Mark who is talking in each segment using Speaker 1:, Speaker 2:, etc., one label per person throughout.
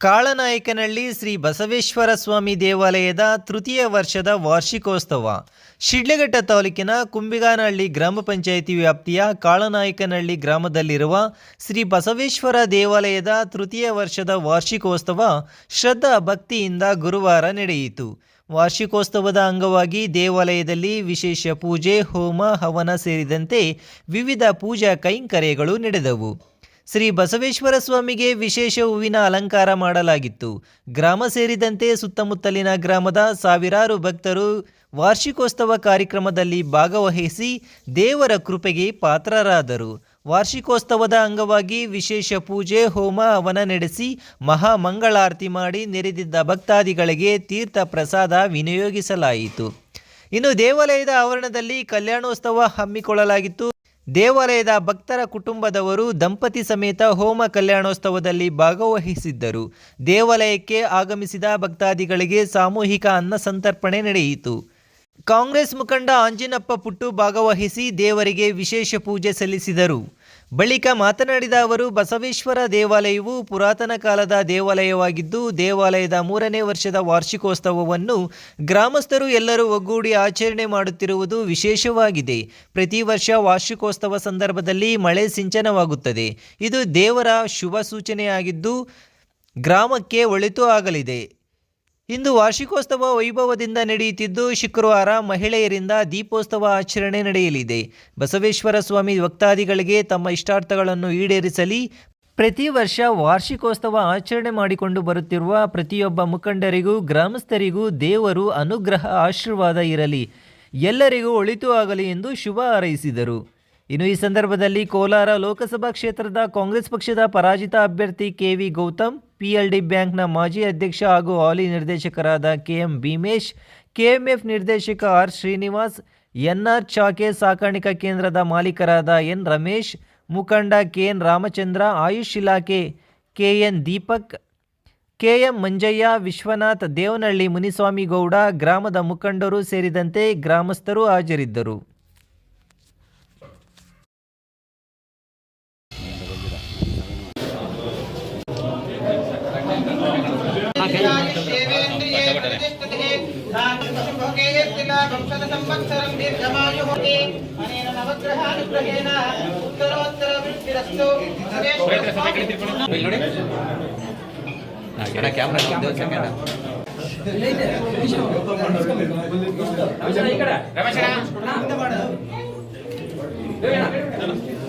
Speaker 1: ಕಾಳನಾಯಕನಹಳ್ಳಿ ಶ್ರೀ ಬಸವೇಶ್ವರ ಸ್ವಾಮಿ ದೇವಾಲಯದ ತೃತೀಯ ವರ್ಷದ ವಾರ್ಷಿಕೋತ್ಸವ. ಶಿಡ್ಲಘಟ್ಟ ತಾಲೂಕಿನ ಕುಂಬಿಗಾನಹಳ್ಳಿ ಗ್ರಾಮ ಪಂಚಾಯಿತಿ ವ್ಯಾಪ್ತಿಯ ಕಾಳನಾಯಕನಹಳ್ಳಿ ಗ್ರಾಮದಲ್ಲಿರುವ ಶ್ರೀ ಬಸವೇಶ್ವರ ದೇವಾಲಯದ ತೃತೀಯ ವರ್ಷದ ವಾರ್ಷಿಕೋತ್ಸವ ಶ್ರದ್ಧಾ ಭಕ್ತಿಯಿಂದ ಗುರುವಾರ ನಡೆಯಿತು. ವಾರ್ಷಿಕೋತ್ಸವದ ಅಂಗವಾಗಿ ದೇವಾಲಯದಲ್ಲಿ ವಿಶೇಷ ಪೂಜೆ, ಹೋಮ, ಹವನ ಸೇರಿದಂತೆ ವಿವಿಧ ಪೂಜಾ ಕೈಂಕರ್ಯಗಳು ನಡೆದವು. ಶ್ರೀ ಬಸವೇಶ್ವರ ಸ್ವಾಮಿಗೆ ವಿಶೇಷ ಹೂವಿನ ಅಲಂಕಾರ ಮಾಡಲಾಗಿತ್ತು. ಗ್ರಾಮ ಸೇರಿದಂತೆ ಸುತ್ತಮುತ್ತಲಿನ ಗ್ರಾಮದ ಸಾವಿರಾರು ಭಕ್ತರು ವಾರ್ಷಿಕೋತ್ಸವ ಕಾರ್ಯಕ್ರಮದಲ್ಲಿ ಭಾಗವಹಿಸಿ ದೇವರ ಕೃಪೆಗೆ ಪಾತ್ರರಾದರು. ವಾರ್ಷಿಕೋತ್ಸವದ ಅಂಗವಾಗಿ ವಿಶೇಷ ಪೂಜೆ, ಹೋಮ, ಹವನ ನಡೆಸಿ ಮಹಾಮಂಗಳಾರತಿ ಮಾಡಿ ನೆರೆದಿದ್ದ ಭಕ್ತಾದಿಗಳಿಗೆ ತೀರ್ಥ ಪ್ರಸಾದ ವಿನಿಯೋಗಿಸಲಾಯಿತು. ಇನ್ನು ದೇವಾಲಯದ ಆವರಣದಲ್ಲಿ ಕಲ್ಯಾಣೋತ್ಸವ ಹಮ್ಮಿಕೊಳ್ಳಲಾಗಿತ್ತು. ದೇವಾಲಯದ ಭಕ್ತರ ಕುಟುಂಬದವರು ದಂಪತಿ ಸಮೇತ ಹೋಮ ಕಲ್ಯಾಣೋತ್ಸವದಲ್ಲಿ ಭಾಗವಹಿಸಿದ್ದರು. ದೇವಾಲಯಕ್ಕೆ ಆಗಮಿಸಿದ ಭಕ್ತಾದಿಗಳಿಗೆ ಸಾಮೂಹಿಕ ಅನ್ನ ಸಂತರ್ಪಣೆ ನಡೆಯಿತು. ಕಾಂಗ್ರೆಸ್ ಮುಖಂಡ ಆಂಜಿನಪ್ಪ ಪುಟ್ಟು ಭಾಗವಹಿಸಿ ದೇವರಿಗೆ ವಿಶೇಷ ಪೂಜೆ ಸಲ್ಲಿಸಿದರು. ಬಳಿಕ ಮಾತನಾಡಿದ ಅವರು, ಬಸವೇಶ್ವರ ದೇವಾಲಯವು ಪುರಾತನ ಕಾಲದ ದೇವಾಲಯವಾಗಿದ್ದು, ದೇವಾಲಯದ ಮೂರನೇ ವರ್ಷದ ವಾರ್ಷಿಕೋತ್ಸವವನ್ನು ಗ್ರಾಮಸ್ಥರು ಎಲ್ಲರೂ ಒಗ್ಗೂಡಿ ಆಚರಣೆ ಮಾಡುತ್ತಿರುವುದು ವಿಶೇಷವಾಗಿದೆ. ಪ್ರತಿ ವರ್ಷ ವಾರ್ಷಿಕೋತ್ಸವ ಸಂದರ್ಭದಲ್ಲಿ ಮಳೆ ಸಿಂಚನವಾಗುತ್ತದೆ. ಇದು ದೇವರ ಶುಭ ಸೂಚನೆಯಾಗಿದ್ದು, ಗ್ರಾಮಕ್ಕೆ ಒಳಿತು ಆಗಲಿದೆ. ಇಂದು ವಾರ್ಷಿಕೋತ್ಸವ ವೈಭವದಿಂದ ನಡೆಯುತ್ತಿದ್ದು, ಶುಕ್ರವಾರ ಮಹಿಳೆಯರಿಂದ ದೀಪೋತ್ಸವ ಆಚರಣೆ ನಡೆಯಲಿದೆ. ಬಸವೇಶ್ವರ ಸ್ವಾಮಿ ಭಕ್ತಾದಿಗಳಿಗೆ ತಮ್ಮ ಇಷ್ಟಾರ್ಥಗಳನ್ನು ಈಡೇರಿಸಲಿ. ಪ್ರತಿ ವರ್ಷ ವಾರ್ಷಿಕೋತ್ಸವ ಆಚರಣೆ ಮಾಡಿಕೊಂಡು ಬರುತ್ತಿರುವ ಪ್ರತಿಯೊಬ್ಬ ಮುಖಂಡರಿಗೂ, ಗ್ರಾಮಸ್ಥರಿಗೂ ದೇವರು ಅನುಗ್ರಹ, ಆಶೀರ್ವಾದ ಇರಲಿ. ಎಲ್ಲರಿಗೂ ಒಳಿತು ಆಗಲಿ ಎಂದು ಶುಭ ಹಾರೈಸಿದರು. ಇನ್ನು ಈ ಸಂದರ್ಭದಲ್ಲಿ ಕೋಲಾರ ಲೋಕಸಭಾ ಕ್ಷೇತ್ರದ ಕಾಂಗ್ರೆಸ್ ಪಕ್ಷದ ಪರಾಜಿತ ಅಭ್ಯರ್ಥಿ ಕೆ ವಿ ಗೌತಮ್ ಪಿಎಲ್ಡಿ ಬ್ಯಾಂಕ್ನ ಮಾಜಿ ಅಧ್ಯಕ್ಷ ಹಾಗೂ ಹಾಲಿ ನಿರ್ದೇಶಕರಾದ ಕೆಎಂ ಭೀಮೇಶ್, ಕೆಎಂಎಫ್ ನಿರ್ದೇಶಕ ಆರ್ ಶ್ರೀನಿವಾಸ್, ಎನ್ಆರ್ ಚಾಕೆ ಸಾಕಾಣಿಕಾ ಕೇಂದ್ರದ ಮಾಲೀಕರಾದ ಎನ್ ರಮೇಶ್, ಮುಖಂಡ ಕೆಎನ್ ರಾಮಚಂದ್ರ, ಆಯುಷ್ ಇಲಾಖೆ ಕೆಎನ್ ದೀಪಕ್, ಕೆಎಂ ಮಂಜಯ್ಯ, ವಿಶ್ವನಾಥ್ ದೇವನಹಳ್ಳಿ ಮುನಿಸ್ವಾಮಿಗೌಡ, ಗ್ರಾಮದ ಮುಖಂಡರು ಸೇರಿದಂತೆ ಗ್ರಾಮಸ್ಥರು ಹಾಜರಿದ್ದರು.
Speaker 2: ಪ್ರತಿಷ್ಠತೆಗೆ ಧಾತುಶುಭೋಗೇಯತ್ತಿನ ವಂಶದ ಸಂವತ್ಸರಂ ದೀರ್ಘಮಾಯು ಹೋಗಿ
Speaker 3: ಅನೇನ ಉತ್ತರೋತ್ತರ ಕ್ಯಾಮ್ರಾ ಸೆಕೆಂಡ್
Speaker 4: ರಮೇಶ್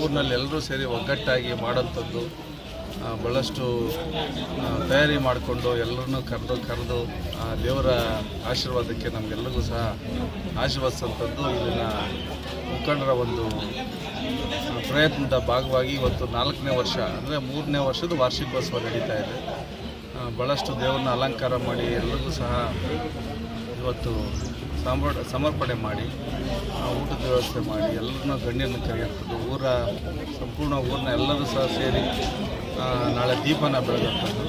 Speaker 5: ಊರಿನಲ್ಲಿ ಎಲ್ಲರೂ ಸೇರಿ ಒಗ್ಗಟ್ಟಾಗಿ ಮಾಡೋಂಥದ್ದು ಭಾಳಷ್ಟು ತಯಾರಿ ಮಾಡಿಕೊಂಡು ಎಲ್ಲರನ್ನು ಕರೆದು ಕರೆದು ದೇವರ ಆಶೀರ್ವಾದಕ್ಕೆ ನಮಗೆಲ್ಲರಿಗೂ ಸಹ ಆಶೀರ್ವದಿಸೋಂಥದ್ದು ಇಲ್ಲಿನ ಮುಖಂಡರ ಒಂದು ಪ್ರಯತ್ನದ ಭಾಗವಾಗಿ ಇವತ್ತು ನಾಲ್ಕನೇ ವರ್ಷ, ಅಂದರೆ ಮೂರನೇ ವರ್ಷದ ವಾರ್ಷಿಕೋತ್ಸವ ನಡೀತಾ ಇದೆ. ಭಾಳಷ್ಟು ದೇವರನ್ನ ಅಲಂಕಾರ ಮಾಡಿ ಎಲ್ಲರಿಗೂ ಸಹ ಇವತ್ತು ಸಮರ್ಪಣೆ ಮಾಡಿ ಊಟದ ವ್ಯವಸ್ಥೆ ಮಾಡಿ, ಎಲ್ಲರನ್ನೂ ಗಣ್ಯರನ್ನು ಕರೆಯಾಗ್ತದೆ ಊರ ಸಂಪೂರ್ಣ ಊರನ್ನ ಎಲ್ಲರೂ ಸಹ ಸೇರಿ ನಾಳೆ ದೀಪನ ಬೆಳೆದಂಥದ್ದು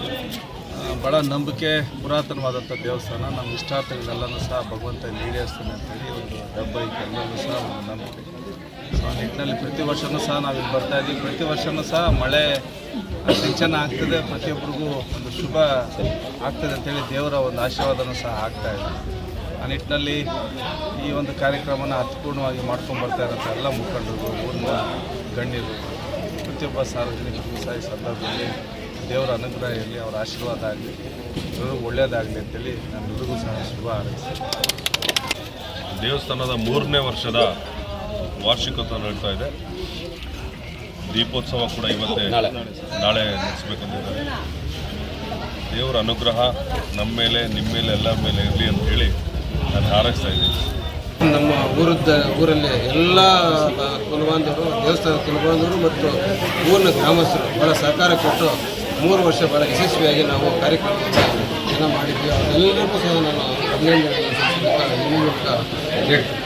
Speaker 5: ಬಹಳ ನಂಬಿಕೆ ಪುರಾತನವಾದಂಥ ದೇವಸ್ಥಾನ. ನಮ್ಮ ಇಷ್ಟಾರ್ಥಗಳೆಲ್ಲನೂ ಸಹ ಭಗವಂತ ಈಡೇರಿಸ್ತಾನೆ ಅಂತೇಳಿ ಒಂದು ಹೆಬ್ಬೈಕ್ ಎಲ್ಲರೂ ಸಹ ಒಂದು ನಂಬಿಕೆ. ಸೊ ಆ ನಿಟ್ಟಿನಲ್ಲಿ ಪ್ರತಿ ವರ್ಷವೂ ಸಹ ನಾವು ಇಲ್ಲಿ ಬರ್ತಾ ಇದ್ದೀವಿ. ಪ್ರತಿ ವರ್ಷವೂ ಸಹ ಮಳೆ ಸಿಂಚನ ಆಗ್ತದೆ. ಪ್ರತಿಯೊಬ್ಬರಿಗೂ ಒಂದು ಶುಭ ಆಗ್ತದೆ ಅಂತೇಳಿ ದೇವರ ಒಂದು ಆಶೀರ್ವಾದನೂ ಸಹ ಆಗ್ತಾ ಇದೆ. ಆ ನಿಟ್ಟಿನಲ್ಲಿ ಈ ಒಂದು ಕಾರ್ಯಕ್ರಮನ ಅರ್ಥಪೂರ್ಣವಾಗಿ ಮಾಡ್ಕೊಂಡು ಬರ್ತಾ ಇರೋಂಥ ಎಲ್ಲ ಮುಖಂಡರು ಊರಿನ ಗಣ್ಯರು ಪ್ರತಿಯೊಬ್ಬ ಸಾರ್ವಜನಿಕರು ಸಹ ಈ ಸಂದರ್ಭದಲ್ಲಿ ದೇವರ ಅನುಗ್ರಹ ಇರಲಿ ಅವರ ಆಶೀರ್ವಾದ ಆಗಲಿ ಎಲ್ಲರಿಗೂ ಒಳ್ಳೆಯದಾಗಲಿ ಅಂತೇಳಿ ನಮ್ಮೆಲ್ಲರಿಗೂ ಸಹ ಶುಭ ಹಾರೈಸ
Speaker 6: ದೇವಸ್ಥಾನದ ಮೂರನೇ ವರ್ಷದ ವಾರ್ಷಿಕೋತ್ಸವ ನಡೀತಾ ಇದೆ. ದೀಪೋತ್ಸವ ಕೂಡ ಇವತ್ತೇ ನಾಳೆ ನಡೆಸಬೇಕಂತಿದ್ದಾರೆ. ದೇವರ ಅನುಗ್ರಹ ನಮ್ಮ ಮೇಲೆ ನಿಮ್ಮ ಮೇಲೆ ಎಲ್ಲರ ಮೇಲೆ ಇರಲಿ ಅಂತ ಹೇಳಿ
Speaker 7: ನಮ್ಮ ಊರದ ಊರಲ್ಲಿ ಎಲ್ಲ ಕುಲಬಾಂಧವರು, ದೇವಸ್ಥಾನ ಕುಲಬಾಂಧವರು ಮತ್ತು ಊರಿನ ಗ್ರಾಮಸ್ಥರು ಭಾಳ ಸಹಕಾರ ಕೊಟ್ಟು ಮೂರು ವರ್ಷ ಭಾಳ ಯಶಸ್ವಿಯಾಗಿ ನಾವು ಕಾರ್ಯಕ್ರಮವನ್ನು ಜನ ಮಾಡಿದ್ವಿ. ಅವರೆಲ್ಲರಿಗೂ ಸಹ ನಾನು ಅಭಿನಂದನೆ ಹೇಳ್ತೀನಿ.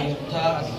Speaker 7: था